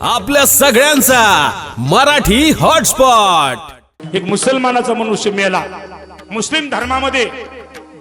आपल्या सगळ्यांचा मराठी हॉटस्पॉट. एक मुसलमानाचा मनुष्य मेला. मुस्लिम धर्मामध्ये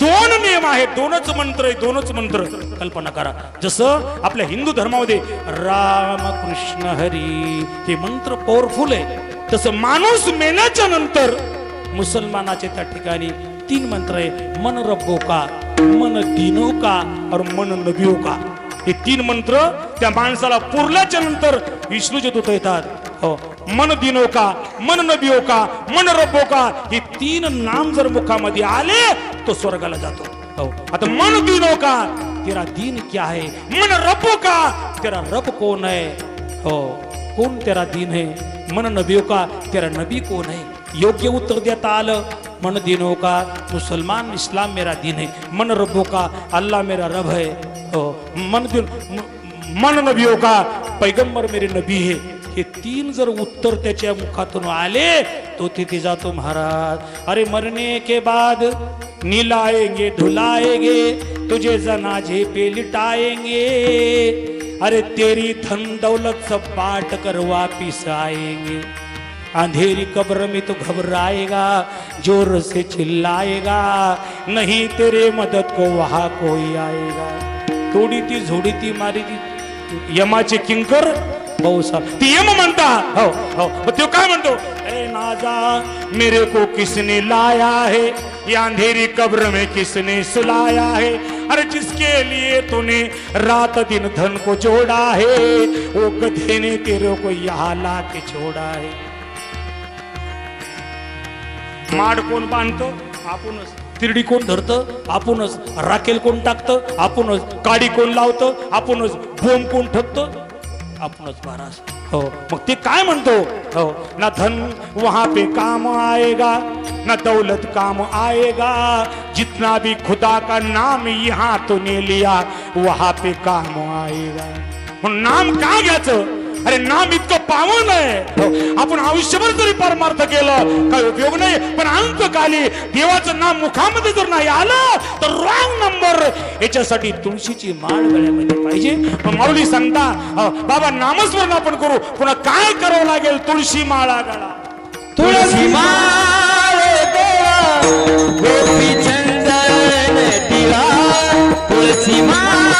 दोन नियम आहेत. दोनच मंत्र आहे दोनच मंत्र. कल्पना करा. जसं आपल्या हिंदू धर्मामध्ये राम कृष्ण हरी हे मंत्र पॉवरफुल आहे. तसं माणूस मेल्याच्या नंतर मुसलमानाचे त्या ठिकाणी तीन मंत्र आहे. मन रब्बो का मन दिनो का और मन नबियो का? हे तीन मंत्र त्या माणसाला पुरल्याच्या नंतर विष्णूचे दूत येतात. हो. मन दिनो का मन नबियो का मन रब्बो का हे तीन नाम जर मुखामध्ये आले तो स्वर्गाला जातो. हो. आता मन दिनो का तेरा दिन क्या है? मन रब्बो का तेरा रब कोण है? हो. कोण तेरा दिन है? मन नबियो का तेरा नबी कोण है? योग्य उत्तर देता आलं. मन दिनो का मुसलमान इस्लाम मेरा दिन है. मन रब्बो का अल्लाह मेरा रब है. हो. मन मन नबियो हो का? पैगंबर मेरे नबी है. हे तीन जर उत्तर त्याच्या मुखातून आले तो तिथे जातो महाराज. अरे मरने के बाद निलाएंगे धुलाएंगे तुझे जनाजे पे लिटाएंगे. अरे तेरी धन दौलत सब बांट कर वापिस आएंगे. अंधेरी कब्र में तो घबराएगा जोर से चिल्लाएगा नहीं तेरे मदद को वहां कोई आएगा. तोडी ती झोडी ती मारी ती यमाचे किंकर भाऊ ती यम म्हणता. हो हो. त्यो तो काय म्हणतो? ए नाजा मेरे को किसने लाया है? या अंधेरी कब्र में किसने सुलाया है? अरे जिसके लिए तूने रात दिन धन को जोड़ा है वो गधे ने तेरे को यहाँ ला के छोड़ा है. माड कोण बांधतो? आपणच. तिरडी कोण धरतं? आपणच. राखेल कोण टाकतं? आपणच. काडी कोण लावतं? आपणच. बोंब कोण ठेवतं आपणच महाराज हो. मग ते काय म्हणतो? हो. ना धन वहां पे काम आएगा ना दौलत काम आएगा. जितना भी खुदा का नाम यहाँ तूने लिया वहां पे काम आएगा. नाम का घ्यायचं? अरे नाम इतकं पावन आहे. हो, आपण आयुष्यभर जरी परमार्थ केलं काही उपयोग नाही पण अंतकाली देवाचं नाम मुखामध्ये जर नाही आलं तर रॉंग नंबर याच्यासाठी तुळशीची माळ गळ्यामध्ये पाहिजे. माऊली सांगता बाबा नामस्मरण आपण करू. पुन्हा काय करावं लागेल? तुळशी माळा गळा तुळसी माळ देवा गोपी चंदन दिवा. तुळसी माळ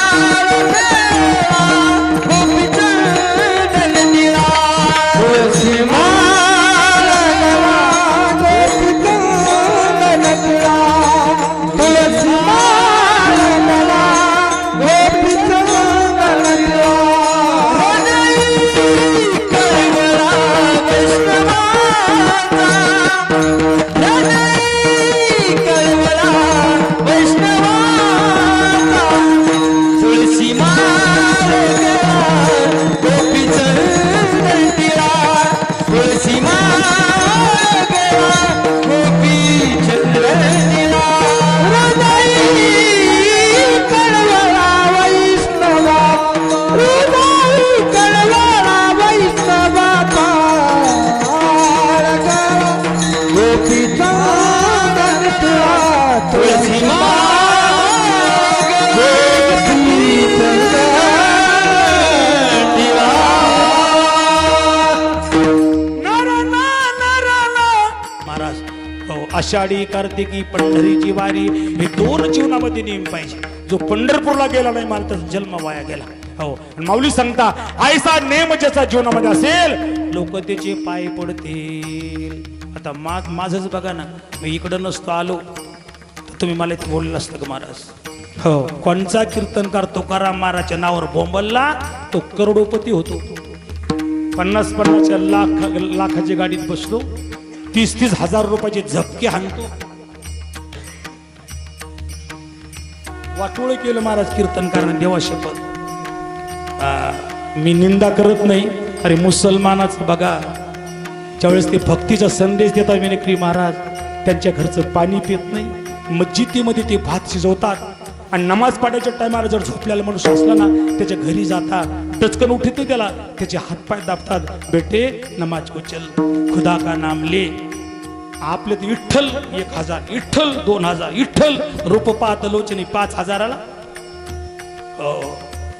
हो, आषाढी कार्तिकी पंढरीची वारी हे दोन जीवनामध्ये नेम पाहिजे. जो पंढरपूरला गेला नाही मला तर जन्म वाया गेला. हो माऊली सांगता आयसा नेम ज्याचा जीवनामध्ये असेल लोक त्याचे पाय पडतील. आता मा माझंच बघा ना मी इकडं नसतो आलो तुम्ही मला इथे बोललं असतं का महाराज? हो. कोणचा कीर्तनकार तुकाराम महाराजच्या नावावर बोंबलला तो करोडोपती होतो. पन्नास पन्नासच्या लाख लाखाच्या गाडीत बसलो तीस तीस हजार रुपयाचे झपके हाणतो. वाटोळ केलं महाराज कीर्तनकाराने देवा शपथ. मी निंदा करत नाही अरे मुसलमानाचं बघा ज्यावेळेस ते भक्तीचा संदेश देतात विनक्री महाराज त्यांच्या घरचं पाणी पित नाही. मस्जिदीमध्ये ते भात शिजवतात. आणि नमाज पाठायच्या टायमाला जर झोपलेला माणूस असला ना त्याच्या घरी जातात. टचकन उठित त्याला. त्याचे हातपाय दाबतात. बेटे नमाज उचल. खुदा का नाम ले. आपले ते विठ्ठल एक हजार विठ्ठल दोन हजार विठ्ठल रूप पाहत लोचनी पाच हजाराला.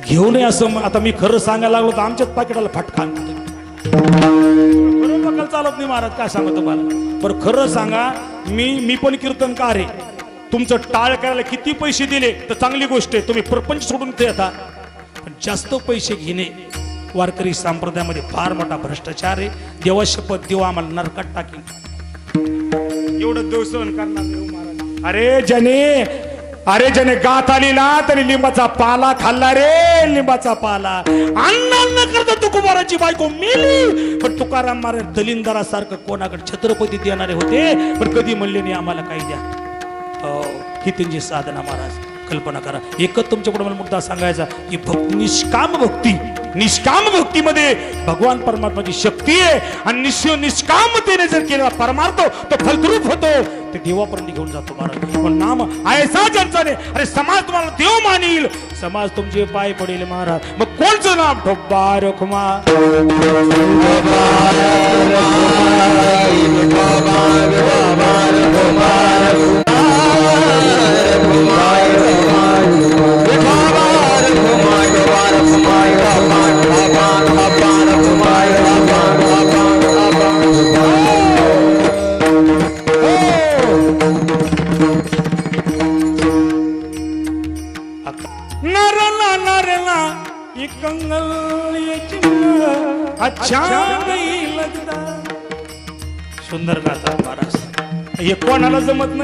घेऊ नये असं आता मी खरं सांगायला लागलो तर आमच्याच पाकिटाला फटका. खरं बघायला चालत नाही महाराज काय सांगा तुम्हाला? बरं खरं सांगा मी मी पण कीर्तनकार आहे. तुमचं टाळ करायला किती पैसे दिले तर चांगली गोष्ट आहे. तुम्ही प्रपंच सोडून ते येता. पण जास्त पैसे घेणे वारकरी संप्रदायामध्ये फार मोठा भ्रष्टाचार आहे. देवा शपथ देव आम्हाला नरकात टाकेल एवढं देव सहन करणार देव हो महाराज. अरे जने अरे ज्याने गात आली ना तरी लिंबाचा पाला खाल्ला रे लिंबाचा पाला. अन्न अन्न करता तुकोबाराची बायको मेली. पण तुकाराम महाराज दलिंदरासारखं कोणाकडे छत्रपती देणारे होते पण कधी म्हणले नाही आम्हाला काही द्या. ही त्यांची साधना महाराज. कल्पना करा. एकच तुमच्याकडे मला मुद्दा सांगायचा की भक्ती निष्काम भक्ती. निष्काम भक्तीमध्ये भगवान परमात्माची शक्ती आहे. आणि निश्चय निष्कामतेने जर केला परमार्थ तो फलद्रूप होतो ते देवापर्यंत घेऊन जातो महाराज. पण नाम ऐसा ज्यांचा अरे समाज तुम्हाला देव मानील. समाज तुमचे पाय पडेल महाराज. मग कोणचं नाम? ठोब्बा रखमा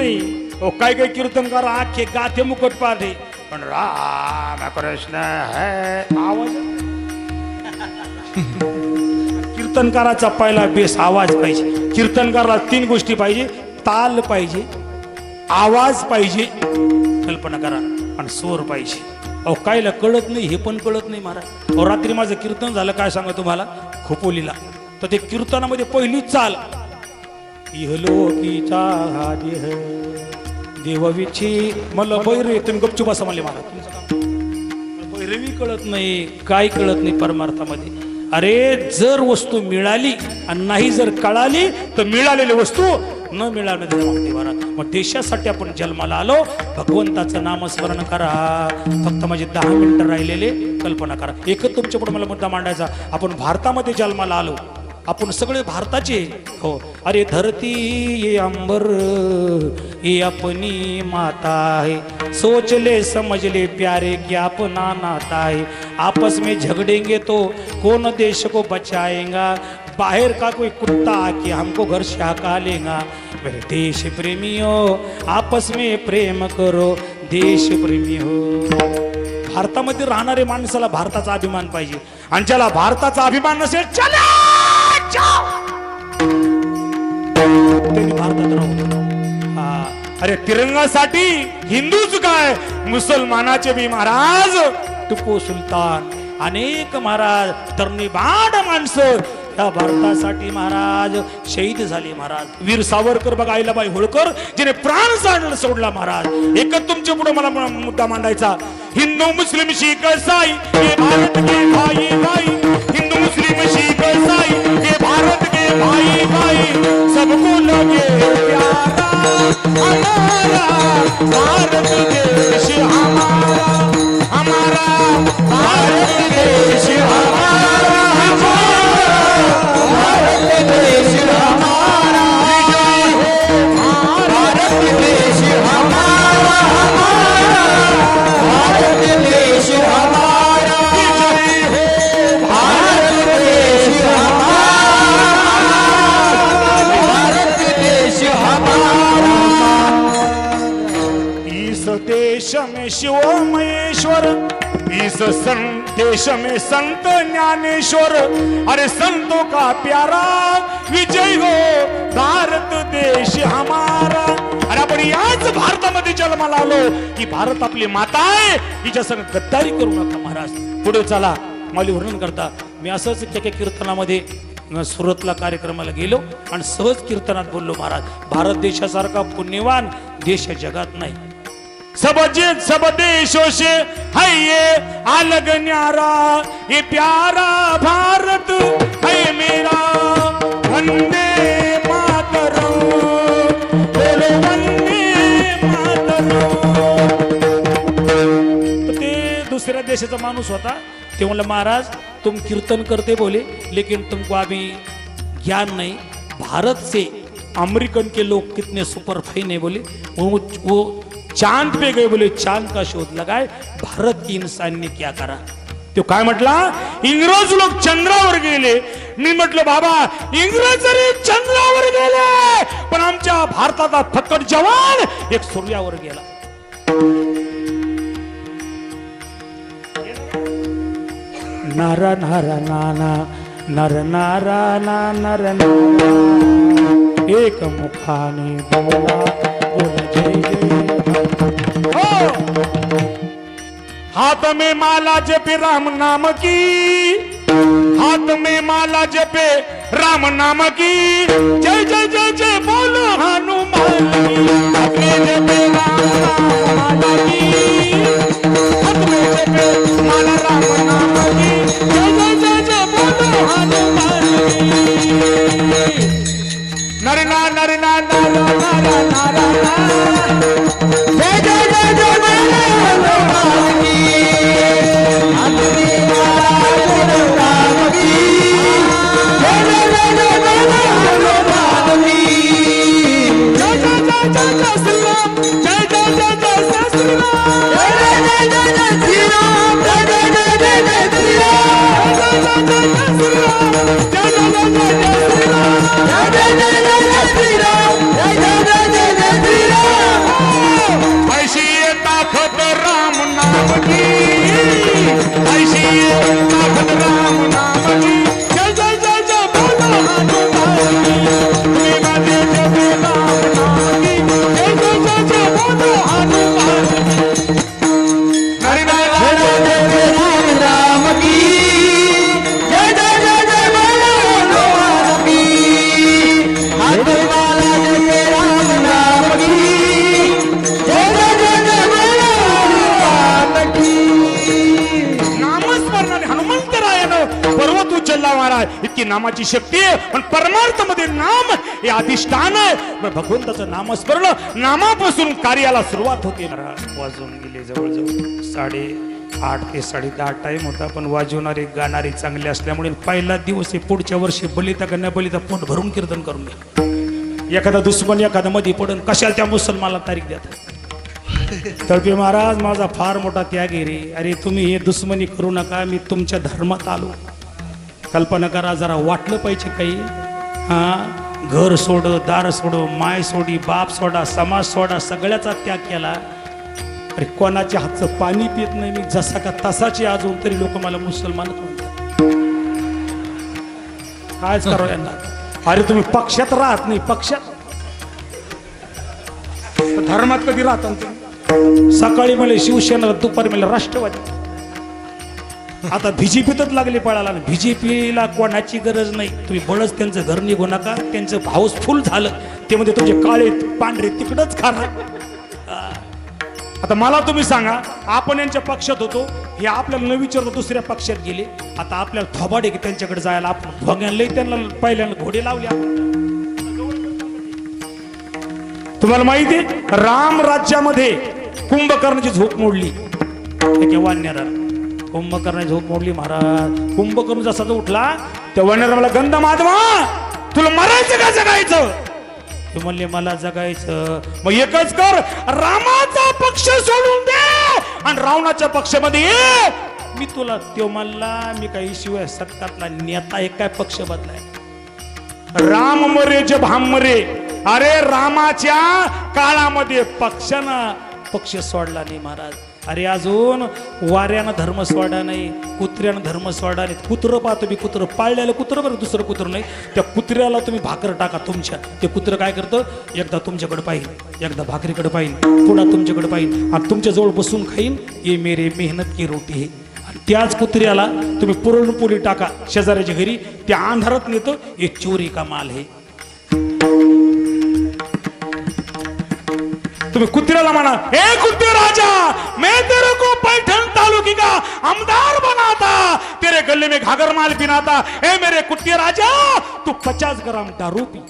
नाही. ओ काय काय कीर्तनकार आखे गाथे मुकट पाडे पण राम कृष्ण है आवाज. कीर्तनकाराचा पहिला बेस आवाज पाहिजे. कीर्तनकाराला तीन गोष्टी पाहिजे. ताल पाहिजे आवाज पाहिजे कल्पना करा. आणि स्वर पाहिजे. अहो कायला कळत नाही हे पण कळत नाही महाराज. अहो रात्री माझं कीर्तन झालं काय सांगा तुम्हाला? खोपोलीला. तर ते कीर्तनामध्ये पहिली चाल. इहलोकीचा हा। देह देवविची मला बैरवी तुम्ही गपचूप असं म्हणले मला. तुमचं काम. भैरवी कळत नाही काय कळत नाही परमार्थामध्ये. अरे जर वस्तू मिळाली आणि नाही जर कळाली तर मिळालेली वस्तू न मिळाली महाराज मग देशासाठी आपण जन्माला आलो भगवंताचं नामस्मरण करा. फक्त माझे दहा मिनिटं राहिलेले कल्पना करा. एकच तुमच्यापुढे मला मुद्दा मांडायचा. आपण भारतामध्ये जन्माला आलो. आपण सगळे भारताचे हो. अरे धरती ये अंबर ये अपनी माता है सोचले समजले प्यारे की अपना नाता है आपस में झगड़ेंगे तो कौन देश को बचाएगा? बाहर का कोई कुत्ता आके हमको घर से हका लेगा? मेरे देश प्रेमियों आपस में प्रेम करो देश प्रेमी हो भारतामध्ये राहणारे माणसाला भारताचा अभिमान पाहिजे. आणि ज्याला भारताचा अभिमान नसेल चला! त्यांनी भारतात राहून अरे तिरंगासाठी हिंदूच काय? मुसलमानाचे बी महाराज टिपू सुलतान अनेक महाराज तरणी बाड माणसं. या भारतासाठी महाराज शहीद झाले महाराज. वीर सावरकर बघा आईलाबाई होळकर जिने प्राण जाणला सोडला महाराज. एकच तुमच्यापुढे मला मुद्दा मांडायचा. हिंदू मुस्लिम शीख साई ये भारत के भाई भाई. हिंदू मुस्लिम शीख साई भाई भाई सबको लगे प्यारा हमारा भारत देश हमारा हमारा ज्ञानेश्वर इस सं देश में संत ज्ञानेश्वर. अरे संतों का प्यारा विजय हो भारत देश हमारा. अरे आपण याच भारतामध्ये जन्माला आलो. की भारत आपली माता आहे. हिच्या संग गद्दारी करू नका महाराज. पुढे चला. माली वर्णन करता. मी असंच त्या कीर्तनामध्ये सुरतला कार्यक्रमाला गेलो आणि सहज कीर्तनात बोललो महाराज भारत देशासारखा पुण्यवान देश जगात नाही. सब जे सब देशों से है ये अलग न्यारा ये प्यारा भारत है मेरा वंदे मातरम बोलो वंदे मातरम। ते दुसऱ्या देशाचा माणूस होता ते म्हणलं महाराज तुम कीर्तन करते बोले लेकिन तुमको अभी ज्ञान नहीं। भारत से अमेरिकन के लोग कितने सुपर फाइन है बोले वो वो चांद पे गए बोले चांद का शोध लगाए भारत की इंसान ने क्या करा? तो काय म्हटला? इंग्रज लोक चंद्रावर गेले. मी म्हटलं बाबा इंग्रज जरी चंद्रावर गेले पण आमच्या भारताचा फकट जवान एक सूर्यावर गेला. नारा नारा नाना नर नारा ना नर नारा. एक मुखाने बोला बोला हाथ में माला जपे राम नाम की। हाथ में माला जपे राम नाम की। जय जय जय जय बोलो हनुमान। उचलला महाराज. इतकी नामाची शक्ती आहे. पण परमार्थमध्ये नाम हे अधिष्ठान आहे. मग भगवंताचं नामस्मरण नामापासून कार्याला सुरुवात होते महाराज. वाजून गेले जवळजवळ साडे आठ ते साडे दहा टाइम होता. पण वाजवणारे गाणारे चांगले असल्यामुळे पहिला दिवस हे पुढच्या वर्षी बलिता का बलिता पोट भरून कीर्तन करून घ्या. एखादा दुश्मन एखादा मध्ये पडून कशाला त्या मुसलमानला तारीख देतात तळपे महाराज माझा फार मोठा त्याग आहे रे. अरे तुम्ही हे दुश्मनी करू नका. मी तुमच्या धर्मात आलो. कल्पना करा जरा वाटलं पाहिजे काही. हा? घर सोड दार सोड माय सोडी बाप सोडा समाज सोडा सगळ्याचा त्याग केला. अरे कोणाच्या हातचं पाणी पित नाही मी जसा का तसाची अजून तरी लोक मला मुसलमानच म्हणतात. कायच करावं यांना. अरे तुम्ही पक्षात राहत नाही पक्षात. धर्मात कधी राहता सकाळी मला शिवसेना दुपारी मला राष्ट्रवादी. आता बीजेपीतच लागले पळाला बीजेपीला कोणाची गरज नाही. तुम्ही बळच त्यांचं घर निघू नका. त्यांचं हाऊसफुल झालं. ते म्हणजे तुमचे काळे पांढरे तिकडच खाणार. आता मला तुम्ही सांगा आपण यांच्या पक्षात होतो. हे आपल्याला न विचारतो दुसऱ्या पक्षात गेले. आता आपल्याला थोबाडे की त्यांच्याकडे जायला. आपण भोग्यांना त्यांना पहिल्यांदा घोडे लावले तुम्हाला माहिती आहे? राम राज्यामध्ये कुंभकर्णाची झोप मोडली. एके कुंभकर्ण कुंभकर्णाची झोप मोडली महाराज. कुंभकर्ण जसा जो उठला तेव्हा मला गंध माधवा तुला मरायचं का जगायचं? ते म्हणले मला जगायचं. मग एकच कर रामाचा पक्ष सोडून दे आणि रावणाच्या पक्षामध्ये ये. मी तुला तो म्हणला मी काही शिवाय सत्तातला नेता एक काय पक्ष बदलाय. राम मरे जे भाम मरे. अरे रामाच्या काळामध्ये पक्षानं पक्ष सोडला नाही महाराज. अरे अजून वाऱ्यानं धर्म सोडा नाही कुत्र्यानं धर्म सोडा नाही कुत्रं पा तुम्ही कुत्रं पाळलेलं कुत्रं बरं दुसरं कुत्रं नाही. त्या कुत्र्याला तुम्ही भाकर टाका तुमच्या. ते कुत्रं काय करतं? एकदा तुमच्याकडे पाहिजे एकदा भाकरीकडे पाहिजे पुन्हा तुमच्याकडे पाहिजे आणि तुमच्याजवळ बसून खाईन ये मेरे मेहनत की रोटी हे. आणि त्याच कुत्र्याला तुम्ही पुरणपोळी टाका शेजाऱ्याच्या घरी त्या अंधारात नेतं हे चोरी का माल आहे तुम्ही कुत्र्याला म्हणा हे कुत्र राजा मैं तेरे को पैठण तालुकी का आमदार बनाता तेरे गले में घागर माल पिनाता हे मेरे कुत्ते राजा तू पचास ग्राम दारू पी।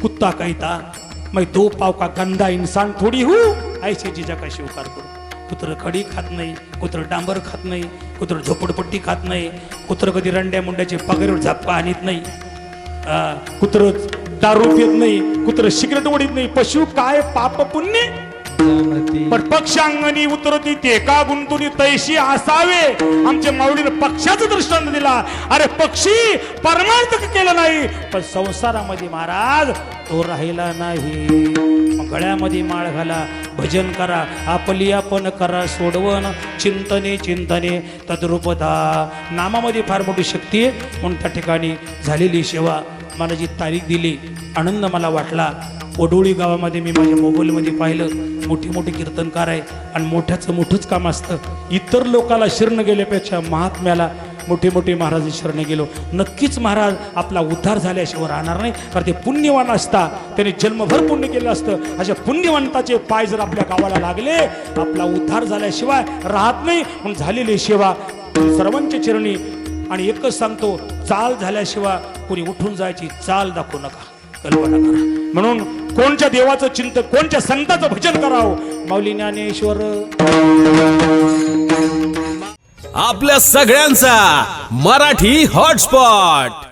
कुत्ता कहता मैं दो पाव का गंदा इंसान थोड़ी हूं ऐसे जीजा का शिवकार करो। कुत्र खडी खात नाही कुत्र डांबर खात नाही कुत्र झोपडपट्टी खात नाही कुत्र कधी रंड्या मुंड्याचे पगारीवर झापका आणत नाही। कुत्र दारू पित नाही कुत्र सिगरेट ओढीत नाही पशु काय पाप पुण्य? पण पक्षांगणी उतरती ते का गुंतुनी तैशी असावे. आमच्या माऊलीनं पक्षाचं दृष्टांत दिला. अरे पक्षी परमार्थ केलं नाही. पण संसारामध्ये महाराज तो राहिला नाही. गळ्यामध्ये माळ घाला भजन करा आपली आपण करा सोडवण. चिंतने चिंतने तद्रुपदा. नामामध्ये फार मोठी शक्ती आहे. म्हणून त्या ठिकाणी झालेली सेवा मला जी तारीख दिली आनंद मला वाटला. ओडोळी गावामध्ये मी माझ्या मोबाईलमध्ये पाहिलं मोठी मोठी कीर्तनकार आहे आणि मोठ्याचं मोठंच काम असतं. इतर लोकाला शरण गेल्यापेक्षा महात्म्याला मोठे मोठे महाराज शरण गेलो. नक्कीच महाराज आपला उद्धार झाल्याशिवाय राहणार नाही कारण ते पुण्यवान असता. त्याने जन्मभर पुण्य केलं असतं. अशा पुण्यवंताचे पाय जर आपल्या गावाला लागले आपला उद्धार झाल्याशिवाय राहत नाही. म्हणून झालेली सेवा सर्वांच्या चरणी. आणि एकच सांगतो चाल झाल्याशिवाय कोणी उठून जायची चाल दाखवू नका. कल्पना करा. म्हणून कोणच्या देवाचं चिंतन कोणत्या संताचं भजन करावं? माऊली ज्ञानेश्वर. आपल्या सगळ्यांचा मराठी हॉटस्पॉट.